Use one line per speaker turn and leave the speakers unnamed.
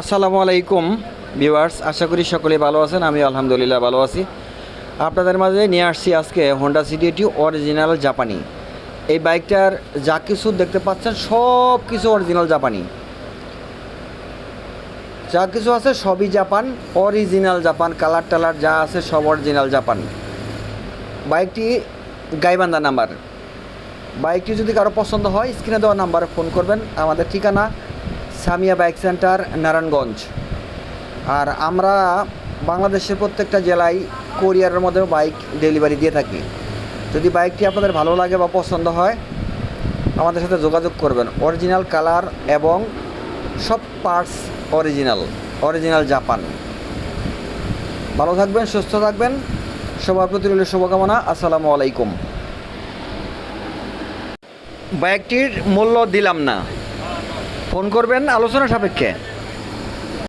আসসালামু আলাইকুম, ভিউয়ার্স, আশা করি সকলে ভালো আছেন আমি আলহামদুলিল্লাহ ভালো আছি। আপনাদের মাঝে নিয়ে আসছি আজকে হন্ডা সিটি এটি অরিজিনাল জাপানি। এই বাইকটার যা কিছু দেখতে পাচ্ছেন, সব কিছু অরিজিনাল জাপানি। যা কিছু আছে সবই জাপান অরিজিনাল জাপান কালার টালার যা আছে সব অরিজিনাল জাপান। বাইকটি গাইবান্ধা নাম্বার। বাইকটি যদি কারও পছন্দ হয়, স্ক্রিনে দেওয়া নাম্বারে ফোন করবেন। আমাদের ঠিকানা সামিয়া বাইক সেন্টার, নারায়ণগঞ্জ। আর আমরা বাংলাদেশের প্রত্যেকটা জেলায় কোরিয়ারের মধ্যেও বাইক ডেলিভারি দিয়ে থাকি। যদি বাইকটি আপনাদের ভালো লাগে বা পছন্দ হয়, আমাদের সাথে যোগাযোগ করবেন। অরিজিনাল কালার এবং সব পার্টস অরিজিনাল অরিজিনাল জাপান ভালো থাকবেন, সুস্থ থাকবেন। সবার প্রতি রইল শুভকামনা। আসসালামু আলাইকুম। বাইকটির মূল্য দিলাম না। ফোন করবেন আলোচনা সাপেক্ষে।